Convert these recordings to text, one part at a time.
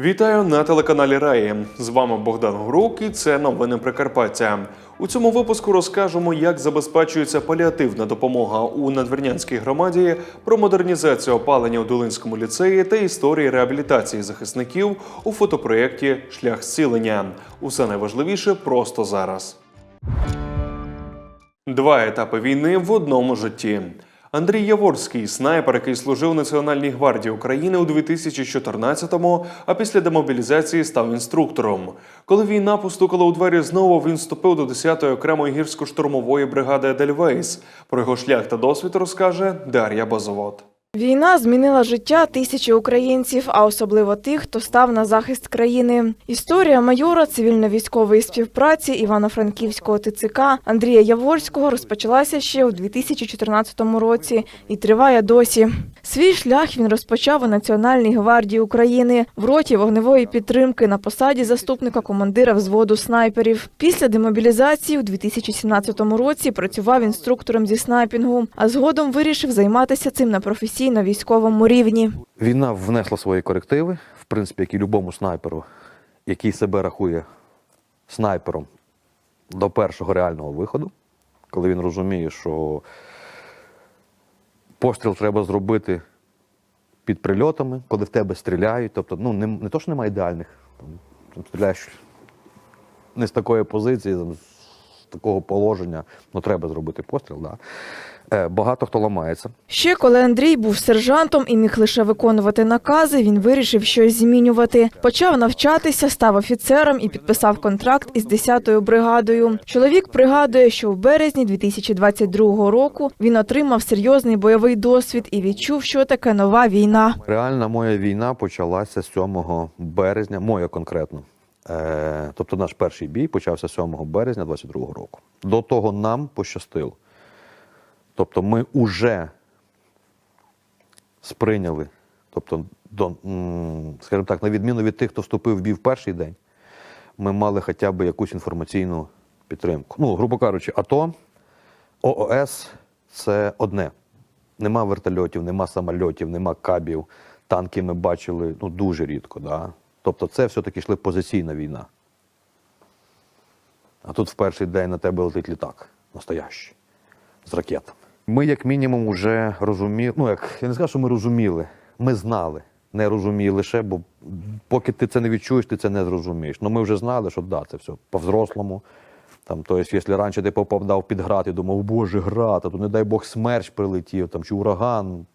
Вітаю на телеканалі Раї. З вами Богдан Грук і це новини Прикарпаття. У цьому випуску розкажемо, як забезпечується паліативна допомога у надвірнянській громаді, про модернізацію опалення у Долинському ліцеї та історії реабілітації захисників у фотопроєкті Шлях зцілення. Усе найважливіше просто зараз. Два етапи війни в одному житті. Андрій Яворський, снайпер, який служив у Національній гвардії України у 2014-му, а після демобілізації став інструктором. Коли війна постукала у двері знову, він вступив до 10-ї окремої гірсько-штурмової бригади Едельвейс. Про його шлях та досвід розкаже Дар'я Базовод. Війна змінила життя тисячі українців, а особливо тих, хто став на захист країни. Історія майора цивільно-військової співпраці Івано-Франківського ТЦК Андрія Яворського розпочалася ще у 2014 році і триває досі. Свій шлях він розпочав у Національній гвардії України в роті вогневої підтримки на посаді заступника командира взводу снайперів. Після демобілізації у 2017 році працював інструктором зі снайпінгу, а згодом вирішив займатися цим на професійно-військовому рівні. Війна внесла свої корективи, в принципі, як і любому снайперу, який себе рахує снайпером до першого реального виходу, коли він розуміє, що постріл треба зробити під прильотами, коли в тебе стріляють. Тобто, ну, не, не то, що немає ідеальних, там, стріляєш не з такої позиції, з такого положення, ну треба зробити постріл. Да. Е, багато хто ламається. Ще коли Андрій був сержантом і міг лише виконувати накази, він вирішив щось змінювати. Почав навчатися, став офіцером і підписав контракт із 10-ю бригадою. Чоловік пригадує, що в березні 2022 року він отримав серйозний бойовий досвід і відчув, що таке нова війна. Реальна моя війна почалася 7 березня, моя конкретно. Е, тобто наш перший бій почався 7 березня 22 року. До того нам пощастило. Тобто ми вже сприйняли, тобто, до, скажімо так, на відміну від тих, хто вступив в бій в перший день, ми мали хоча б якусь інформаційну підтримку. Ну, грубо кажучи, АТО, ООС це одне. Нема вертольотів, нема самольотів, нема кабів. Танки ми бачили ну, дуже рідко. Да? Тобто це все-таки йшли позиційна війна. А тут в перший день на тебе летить літак настоящий, з ракетами. Ми, як мінімум, вже розуміли, ну як я не скажу, що ми розуміли, ми знали. Не розуміли ще, бо поки ти це не відчуєш, ти це не зрозумієш. Ну ми вже знали, що да, це все по-взрослому. Там, то есть, якщо раніше ти попадав під град і думав, боже, град, а то не дай Бог смерч прилетів, там, чи ураган.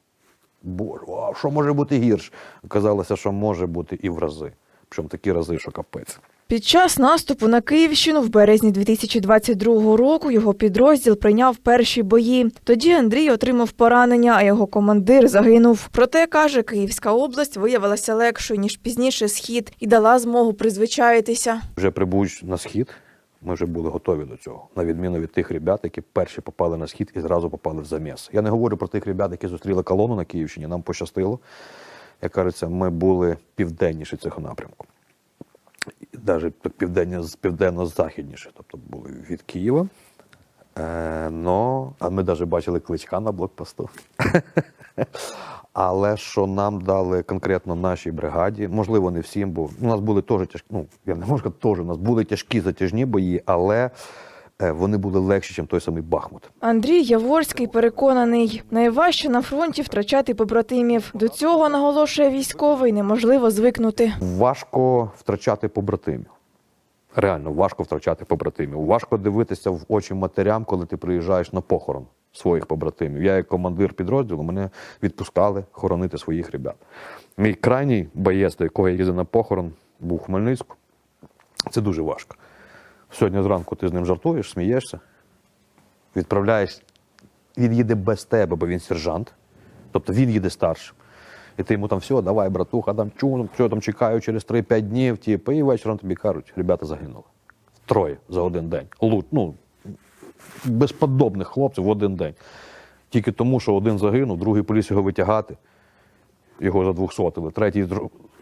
Боже, а що може бути гірше? Оказалося, що може бути і в рази. Причому такі рази, що капець. Під час наступу на Київщину в березні 2022 року його підрозділ прийняв перші бої. Тоді Андрій отримав поранення, а його командир загинув. Проте каже, Київська область виявилася легшою ніж пізніше схід і дала змогу призвичаїтися. Вже прибуч на схід, ми вже були готові до цього, на відміну від тих ребят, які перші попали на схід і зразу попали в заміс. Я не говорю про тих ребят, які зустріли колону на Київщині. Нам пощастило. Як кажеться, ми були південніше цього напрямку. Навіть південно, південно-західніше, тобто були від Києва. Е, но, а ми навіть бачили кличка на блокпосту. Але що нам дали конкретно нашій бригаді, можливо, не всім, бо у нас були теж тяжкі, ну я не можу сказати, теж, у нас були тяжкі затяжні бої, але вони були легші, ніж той самий Бахмут. Андрій Яворський переконаний, найважче на фронті втрачати побратимів. До цього наголошує військовий, неможливо звикнути. Важко втрачати побратимів. Реально важко втрачати побратимів. Важко дивитися в очі матерям, коли ти приїжджаєш на похорон своїх побратимів. Я, як командир підрозділу, мене відпускали хоронити своїх ребят. Мій крайній боєць, до якого я їздив на похорон, був у Хмельницьку. Це дуже важко. Сьогодні зранку ти з ним жартуєш, смієшся, відправляєш, він їде без тебе, бо він сержант. Тобто він їде старшим. І ти йому там все, давай, братуха, там чу, все, там чекаю через 3-5 днів, типу, і вечором тобі кажуть, ребята загинули. Троє за один день. Лут, ну, безподобних хлопців в один день. Тільки тому, що один загинув, другий поліз його витягати, його задвухсотили, третій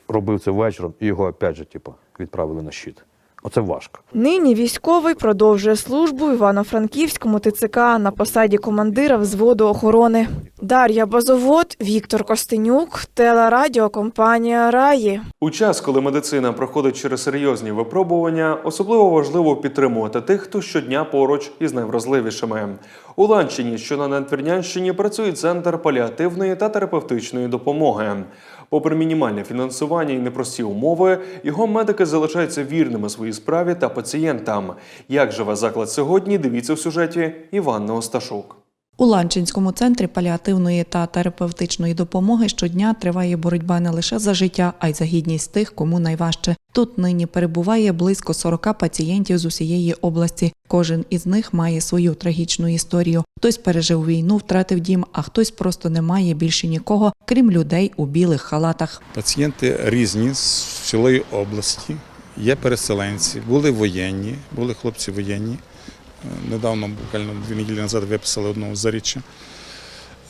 робив це вечором, і його опять же, типу, відправили на щит. Оце важко. Нині військовий продовжує службу в Івано-Франківському ТЦК на посаді командира взводу охорони. Дар'я Базовод, Віктор Костенюк, телерадіокомпанія Раї. У час, коли медицина проходить через серйозні випробування, особливо важливо підтримувати тих, хто щодня поруч із найвразливішими. У Ланчині, що на Надвірнянщині, працює центр паліативної та терапевтичної допомоги. Попри мінімальне фінансування і непрості умови, його медики залишаються вірними своїй справі та пацієнтам. Як живе заклад сьогодні? Дивіться в сюжеті Іванна Осташук. У Ланчинському центрі паліативної та терапевтичної допомоги щодня триває боротьба не лише за життя, а й за гідність тих, кому найважче. Тут нині перебуває близько 40 пацієнтів з усієї області. Кожен із них має свою трагічну історію. Хтось пережив війну, втратив дім, а хтось просто не має більше нікого, крім людей у білих халатах. Пацієнти різні з цілої області. Є переселенці, були воєнні, були хлопці воєнні. Недавно, буквально дві неділі назад, виписали одного заріччя.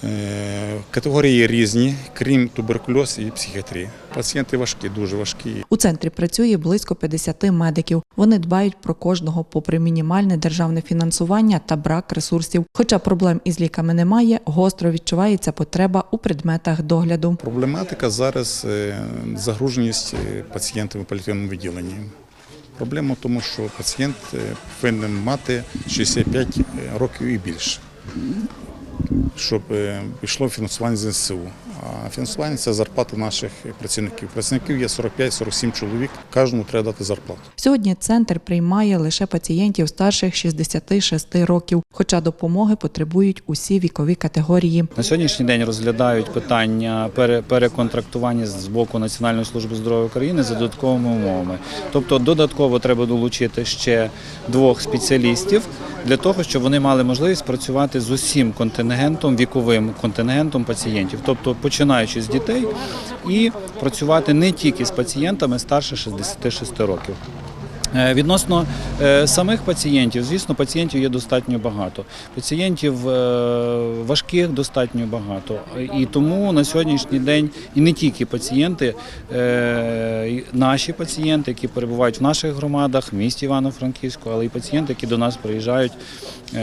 Е, Категорії різні, крім туберкульоз і психіатрії. Пацієнти важкі, дуже важкі. У центрі працює близько 50 медиків. Вони дбають про кожного, попри мінімальне державне фінансування та брак ресурсів. Хоча проблем із ліками немає, гостро відчувається потреба у предметах догляду. Проблематика зараз е, загруженість е, пацієнтів у паліативному відділенні. Проблема в тому, що пацієнт е, повинен мати 65 років і більше, щоб е, пішло фінансування з НСУ. А фінансування це зарплата наших працівників. Працівників є 45-47 чоловік, кожному треба дати зарплату. Сьогодні центр приймає лише пацієнтів старших 66 років, хоча допомоги потребують усі вікові категорії. На сьогоднішній день розглядають питання пере- переконтрактування з боку Національної служби здоров'я України за додатковими умовами. Тобто додатково треба долучити ще двох спеціалістів для того, щоб вони мали можливість працювати з усім контингентом, віковим контингентом пацієнтів, тобто починаючи з дітей і працювати не тільки з пацієнтами старше 66 років. Е, Відносно е, самих пацієнтів, звісно, пацієнтів є достатньо багато. Пацієнтів е, важких достатньо багато. І тому на сьогоднішній день і не тільки пацієнти, наші пацієнти, які перебувають в наших громадах, в місті Івано-Франківську, але й пацієнти, які до нас приїжджають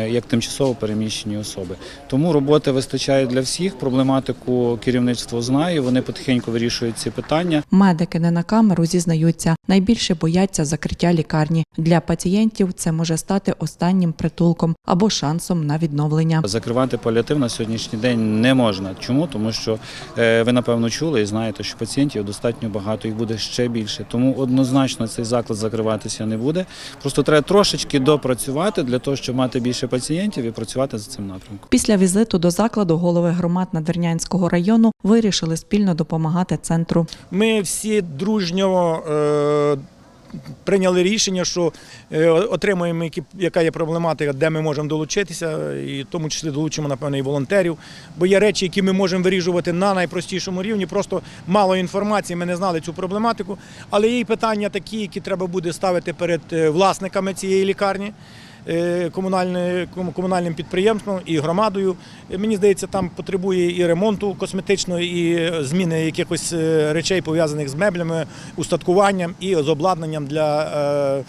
як тимчасово переміщені особи. Тому роботи вистачає для всіх. Проблематику керівництво знає. Вони потихеньку вирішують ці питання. Медики не на камеру зізнаються, найбільше бояться закриття лікарні. Для пацієнтів це може стати останнім притулком або шансом на відновлення. Закривати паліатив на сьогоднішній день не можна. Чому? Тому що е, ви напевно чули і знаєте, що пацієнтів достатньо багато, їх буде ще більше. Тому однозначно цей заклад закриватися не буде. Просто треба трошечки допрацювати для того, щоб мати більше пацієнтів і працювати за цим напрямком. Після візиту до закладу голови громад Надвірнянського району вирішили спільно допомагати центру. Ми всі дружньо е, прийняли рішення, що е, отримуємо, яка є проблематика, де ми можемо долучитися, і в тому числі долучимо, напевно, і волонтерів. Бо є речі, які ми можемо вирішувати на найпростішому рівні. Просто мало інформації, ми не знали цю проблематику. Але є і питання такі, які треба буде ставити перед е, власниками цієї лікарні. Е, кому- комунальним підприємством і громадою. Е, Мені здається, там потребує і ремонту косметичного, і е, зміни якихось речей пов'язаних з меблями, устаткуванням і з обладнанням для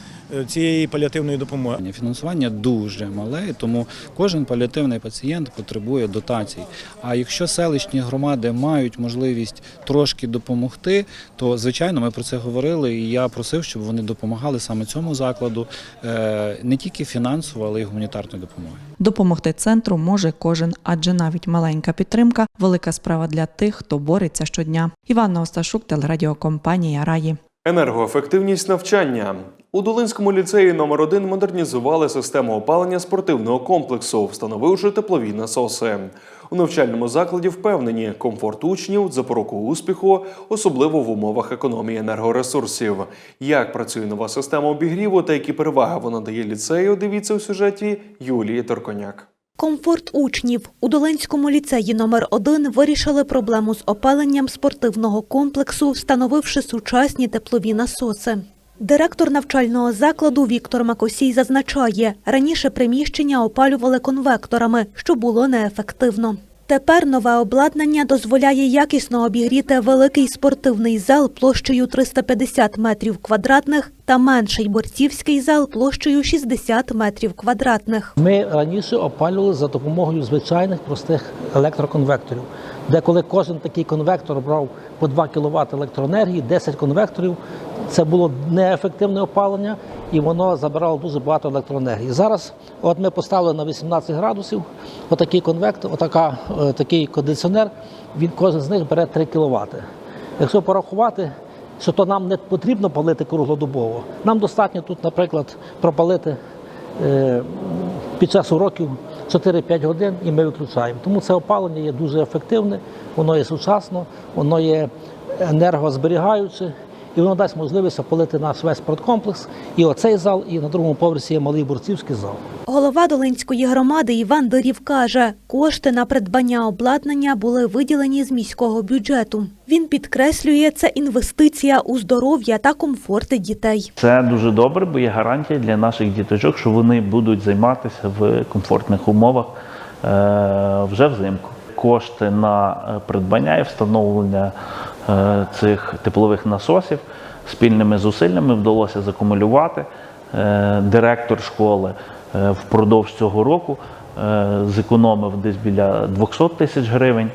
цієї паліативної допомоги. Фінансування дуже мале, тому кожен паліативний пацієнт потребує дотацій. А якщо селищні громади мають можливість трошки допомогти, то звичайно ми про це говорили. І я просив, щоб вони допомагали саме цьому закладу е, не тільки фінансово, але й гуманітарною допомогою. Допомогти центру може кожен, адже навіть маленька підтримка велика справа для тих, хто бореться щодня. Іванна Осташук, телерадіокомпанія Раї. Енергоефективність навчання у Долинському ліцеї номер 1 модернізували систему опалення спортивного комплексу, встановивши теплові насоси. У навчальному закладі впевнені, комфорт учнів запоруку успіху, особливо в умовах економії енергоресурсів. Як працює нова система обігріву та які переваги вона дає ліцею, дивіться у сюжеті Юлії Торконяк. Комфорт учнів у Долинському ліцеї номер 1 вирішили проблему з опаленням спортивного комплексу, встановивши сучасні теплові насоси. Директор навчального закладу Віктор Макосій зазначає, раніше приміщення опалювали конвекторами, що було неефективно. Тепер нове обладнання дозволяє якісно обігріти великий спортивний зал площею 350 метрів квадратних та менший борцівський зал площею 60 метрів квадратних. Ми раніше опалювали за допомогою звичайних простих електроконвекторів, де коли кожен такий конвектор брав по 2 кВт електроенергії, 10 конвекторів, це було неефективне опалення і воно забирало дуже багато електроенергії. Зараз от ми поставили на 18 градусів отакий конвектор, отака, е, такий кондиціонер, він кожен з них бере 3 кВт. Якщо порахувати, що то нам не потрібно палити круглодобово, нам достатньо тут, наприклад, пропалити е, під час уроків 4-5 годин і ми виключаємо. Тому це опалення є дуже ефективне, воно є сучасне, воно є енергозберігаюче і воно дасть можливість опалити наш весь спорткомплекс. І оцей зал, і на другому поверсі є малий борцівський зал. Голова Долинської громади Іван Дорів каже, кошти на придбання обладнання були виділені з міського бюджету. Він підкреслює, це інвестиція у здоров'я та комфорти дітей. Це дуже добре, бо є гарантія для наших діточок, що вони будуть займатися в комфортних умовах е, вже взимку. Кошти на придбання і встановлення цих теплових насосів спільними зусиллями вдалося закумулювати. Е, Директор школи е, впродовж цього року е, зекономив десь біля 200 тисяч гривень.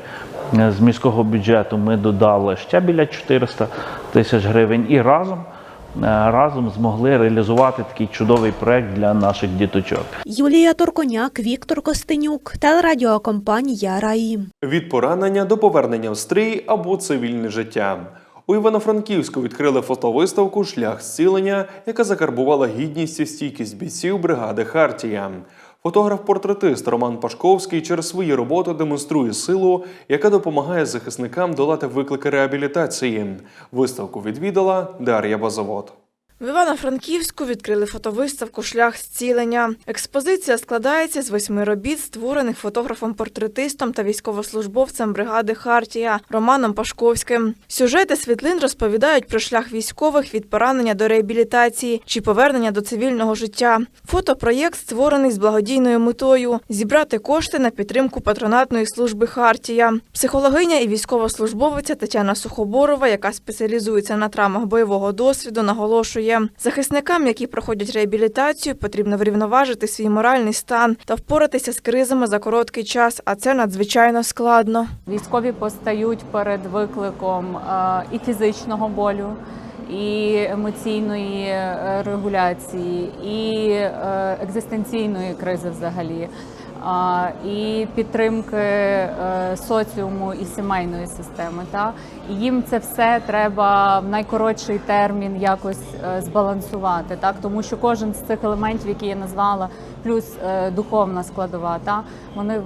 Е, З міського бюджету ми додали ще біля 400 тисяч гривень і разом е, разом змогли реалізувати такий чудовий проект для наших діточок. Юлія Торконяк, Віктор Костенюк, телерадіокомпанія Раї. Від поранення до повернення в стрій або цивільне життя. У Івано-Франківську відкрили фотовиставку Шлях зцілення, яка закарбувала гідність і стійкість бійців бригади Хартія. Фотограф-портретист Роман Пашковський через свої роботи демонструє силу, яка допомагає захисникам долати виклики реабілітації. Виставку відвідала Дар'я Базавод. В Івано-Франківську відкрили фотовиставку Шлях зцілення. Експозиція складається з восьми робіт, створених фотографом-портретистом та військовослужбовцем бригади Хартія Романом Пашковським. Сюжети світлин розповідають про шлях військових від поранення до реабілітації чи повернення до цивільного життя. Фотопроєкт створений з благодійною метою зібрати кошти на підтримку патронатної служби Хартія. Психологиня і військовослужбовиця Тетяна Сухоборова, яка спеціалізується на травмах бойового досвіду, наголошує, захисникам, які проходять реабілітацію, потрібно врівноважити свій моральний стан та впоратися з кризами за короткий час, а це надзвичайно складно. Військові постають перед викликом і фізичного болю, і емоційної е, регуляції, і е, екзистенційної кризи взагалі, і підтримки е, соціуму і сімейної системи. Та? І їм це все треба в найкоротший термін якось е, збалансувати, так? тому що кожен з цих елементів, які я назвала, плюс е, духовна складова, та? вони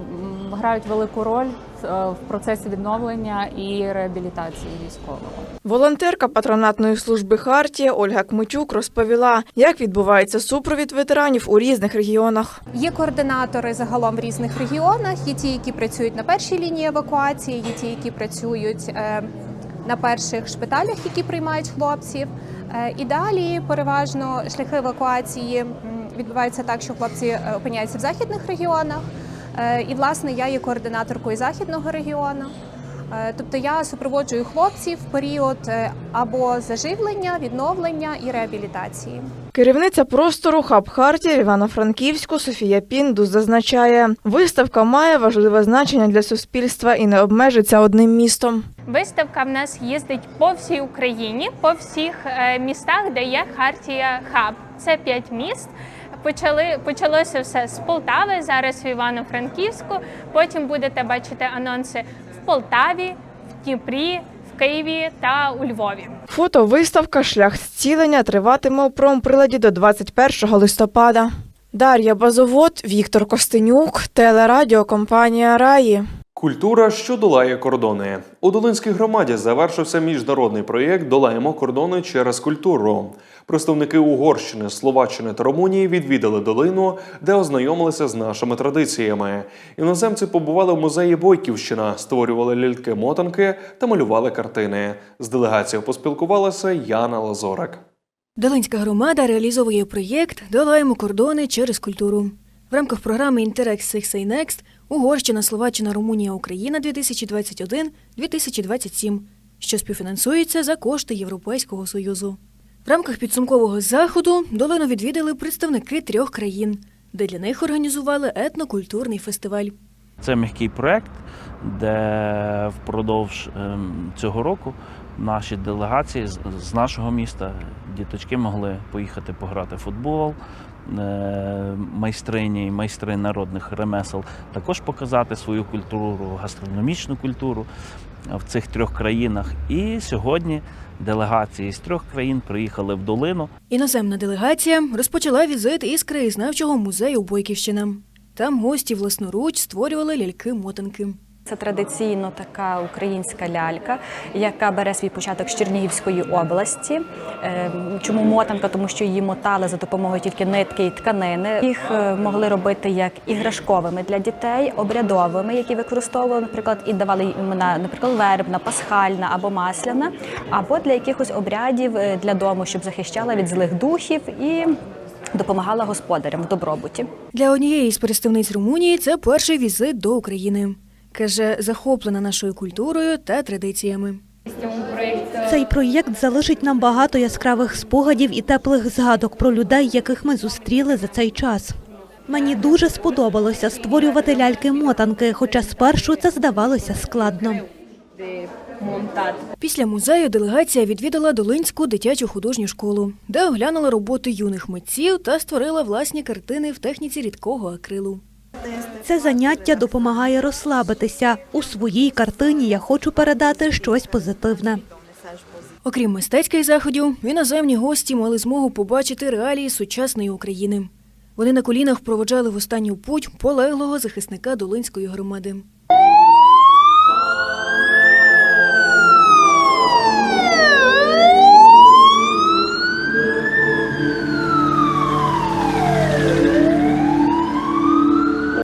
грають велику роль в процесі відновлення і реабілітації військового. Волонтерка патронатної служби Хартія Ольга Кмичук розповіла, як відбувається супровід ветеранів у різних регіонах. Є координатори загалом в різних регіонах. Є ті, які працюють на першій лінії евакуації, є ті, які працюють е, на перших шпиталях, які приймають хлопців. Е, І далі переважно шляхи евакуації відбуваються так, що хлопці е, опиняються в західних регіонах. Е, І власне я є координаторкою західного регіону. Е, Тобто я супроводжую хлопців в період е, або заживлення, відновлення і реабілітації. Керівниця простору Хаб Хартія Івано-Франківську Софія Піндус зазначає, виставка має важливе значення для суспільства і не обмежиться одним містом. Виставка в нас їздить по всій Україні, по всіх містах, де є Хартія Хаб. Це п'ять міст. Почали почалося все з Полтави, зараз в Івано-Франківську. Потім будете бачити анонси в Полтаві, в Дніпрі, Києві та у Львові. Фотовиставка Шлях зцілення триватиме у промприладі до 21 листопада. Дар'я Базовод, Віктор Костенюк, телерадіокомпанія Раї. Культура, що долає кордони. У Долинській громаді завершився міжнародний проєкт Долаємо кордони через культуру. Представники Угорщини, Словаччини та Румунії відвідали долину, де ознайомилися з нашими традиціями. Іноземці побували в музеї Бойківщина, створювали ляльки-мотанки та малювали картини. З делегацією поспілкувалася Яна Лазорак. Долинська громада реалізовує проєкт Долаємо кордони через культуру. В рамках програми 6 Next Угорщина, Словаччина, Румунія, Україна 2021-2027, що співфінансується за кошти Європейського Союзу. В рамках підсумкового заходу долину відвідали представники трьох країн, де для них організували етнокультурний фестиваль. Це м'який проект, де впродовж ем, цього року наші делегації з, з нашого міста діточки могли поїхати пограти в футбол. Е, Майстрині майстри народних ремесел також показати свою культуру, гастрономічну культуру в цих трьох країнах. І сьогодні делегації з трьох країн приїхали в долину Іноземна делегація розпочала візит із краєзнавчого музею Бойківщина. Там гості власноруч створювали ляльки-мотанки. Це традиційно така українська лялька, яка бере свій початок з Чернігівської області. Е, Чому мотанка? Тому що її мотали за допомогою тільки нитки і тканини. Їх е, могли робити як іграшковими для дітей, обрядовими, які використовували, наприклад, і давали імена, наприклад, вербна, пасхальна або масляна, або для якихось обрядів е, для дому, щоб захищала від злих духів і допомагала господарям в добробуті. Для однієї з представниць Румунії це перший візит до України. Каже, захоплена нашою культурою та традиціями. Цей проєкт залишить нам багато яскравих спогадів і теплих згадок про людей, яких ми зустріли за цей час. Мені дуже сподобалося створювати ляльки-мотанки, хоча спершу це здавалося складно. Після музею делегація відвідала Долинську дитячу художню школу, де оглянула роботи юних митців та створила власні картини в техніці рідкого акрилу. Це заняття допомагає розслабитися. У своїй картині я хочу передати щось позитивне. Окрім мистецьких заходів, іноземні гості мали змогу побачити реалії сучасної України. Вони на колінах проводжали в останню путь полеглого захисника Долинської громади.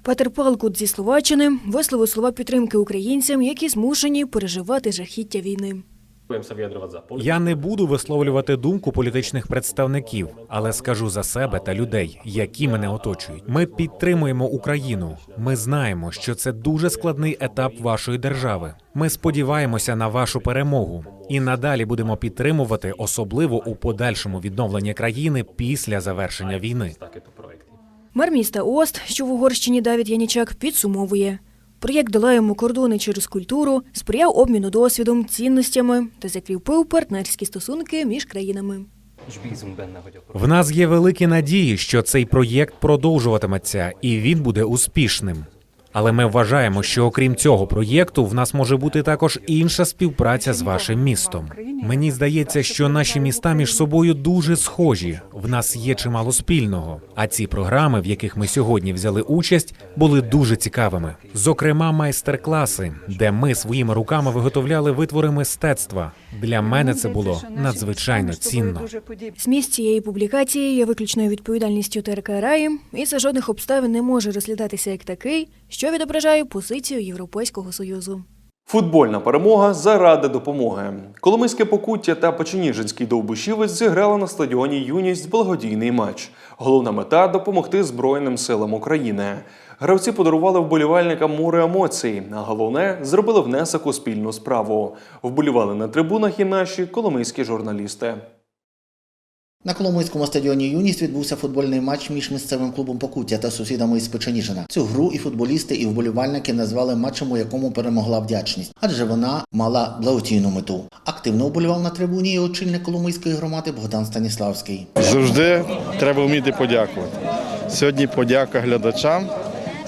Петер Палкут зі Словаччини висловив слова підтримки українцям, які змушені переживати жахіття війни. Я не буду висловлювати думку політичних представників, але скажу за себе та людей, які мене оточують. Ми підтримуємо Україну. Ми знаємо, що це дуже складний етап вашої держави. Ми сподіваємося на вашу перемогу і надалі будемо підтримувати, особливо у подальшому відновленні країни після завершення війни. Мер міста Ост, що в Угорщині Давід Янічак, підсумовує. Проєкт «Долаємо кордони через культуру сприяв обміну досвідом, цінностями та закріпив партнерські стосунки між країнами. В нас є великі надії, що цей проєкт продовжуватиметься і він буде успішним. Але ми вважаємо, що окрім цього проєкту, в нас може бути також інша співпраця з вашим містом. Мені здається, що наші міста між собою дуже схожі. В нас є чимало спільного. А ці програми, в яких ми сьогодні взяли участь, були дуже цікавими. Зокрема, майстер-класи, де ми своїми руками виготовляли витвори мистецтва. Для мене це було надзвичайно цінно. Зміст цієї публікації є виключною відповідальністю ТРК Раї і за жодних обставин не може розглядатися як такий, що відображає позицію Європейського Союзу. Футбольна перемога заради допомоги. Коломийське покуття та Печеніжинський довбушівець зіграли на стадіоні Юність благодійний матч. Головна мета допомогти Збройним силам України. Гравці подарували вболівальникам море емоцій, а головне зробили внесок у спільну справу. Вболівали на трибунах і наші коломийські журналісти. На Коломийському стадіоні Юність відбувся футбольний матч між місцевим клубом Покуття та сусідами із Печеніжина. Цю гру і футболісти, і вболівальники назвали матчем, у якому перемогла вдячність, адже вона мала благодійну мету. Активно вболівав на трибуні і очільник Коломийської громади Богдан Станіславський. Завжди треба вміти подякувати. Сьогодні подяка глядачам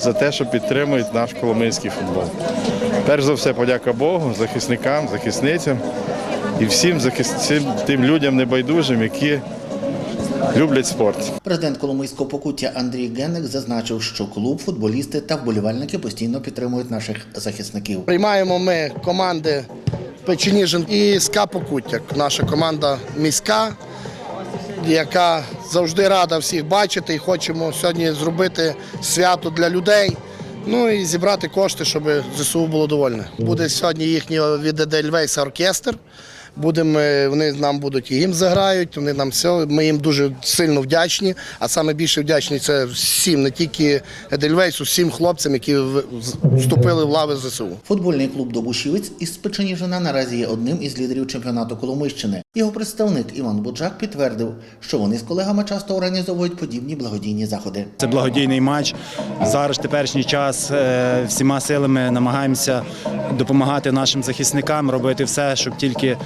за те, що підтримують наш коломийський футбол. Перш за все, подяка Богу, захисникам, захисницям і всім захис... всім тим людям небайдужим, які люблять спорт. Президент Коломийського покуття Андрій Генник зазначив, що клуб, футболісти та вболівальники постійно підтримують наших захисників. Приймаємо ми команди Печеніжин і СКА Покуття. Наша команда міська, яка завжди рада всіх бачити і хочемо сьогодні зробити свято для людей. Ну і зібрати кошти, щоб ЗСУ було довольне. Буде сьогодні їхній від Едельвейса оркестр. Будемо, е, вони нам будуть і їм заграють, вони нам все. Ми їм дуже сильно вдячні. А саме більше вдячні це всім, не тільки Едельвейсу, всім хлопцям, які вступили в лави ЗСУ. Футбольний клуб Добушівець із Печеніжина наразі є одним із лідерів чемпіонату Коломийщини. Його представник Іван Буджак підтвердив, що вони з колегами часто організовують подібні благодійні заходи. Це благодійний матч. Зараз теперішній час е, всіма силами намагаємося допомагати нашим захисникам, робити все, щоб тільки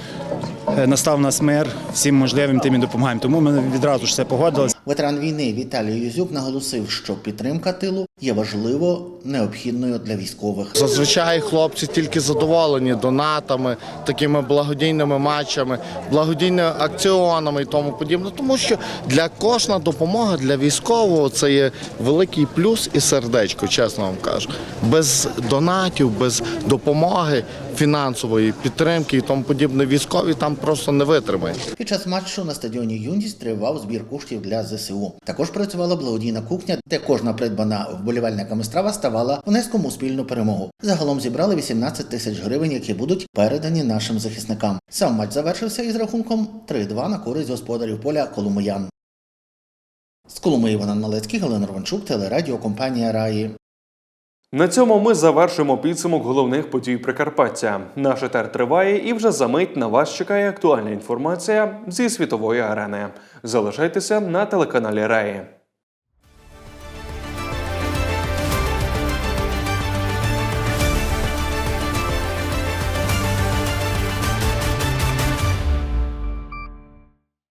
е, настав нас мир, всім можливим тим і допомагаємо. Тому ми відразу ж все погодилися. Ветеран війни Віталій Юзюк наголосив, що підтримка тилу є важливо необхідною для військових. Зазвичай хлопці тільки задоволені донатами, такими благодійними матчами, благодійними акціонами і тому подібне. Тому що для кожна допомога для військового це є великий плюс і сердечко, чесно вам кажу. Без донатів, без допомоги фінансової підтримки і тому подібне, військові там просто не витримають. Під час матчу на стадіоні Юність тривав збір коштів для ЗСУ. Також працювала благодійна кухня, де кожна придбана вболівальниками страва ставала внеском у спільну перемогу. Загалом зібрали 18 тисяч гривень, які будуть передані нашим захисникам. Сам матч завершився із рахунком 3-2 на користь господарів поля Коломиян. З Коломиї Івана Налецький, Галина Рванчук, телерадіокомпанія Раї. На цьому ми завершуємо підсумок головних подій Прикарпаття. Наш етер триває і вже за мить на вас чекає актуальна інформація зі світової арени. Залишайтеся на телеканалі Раї.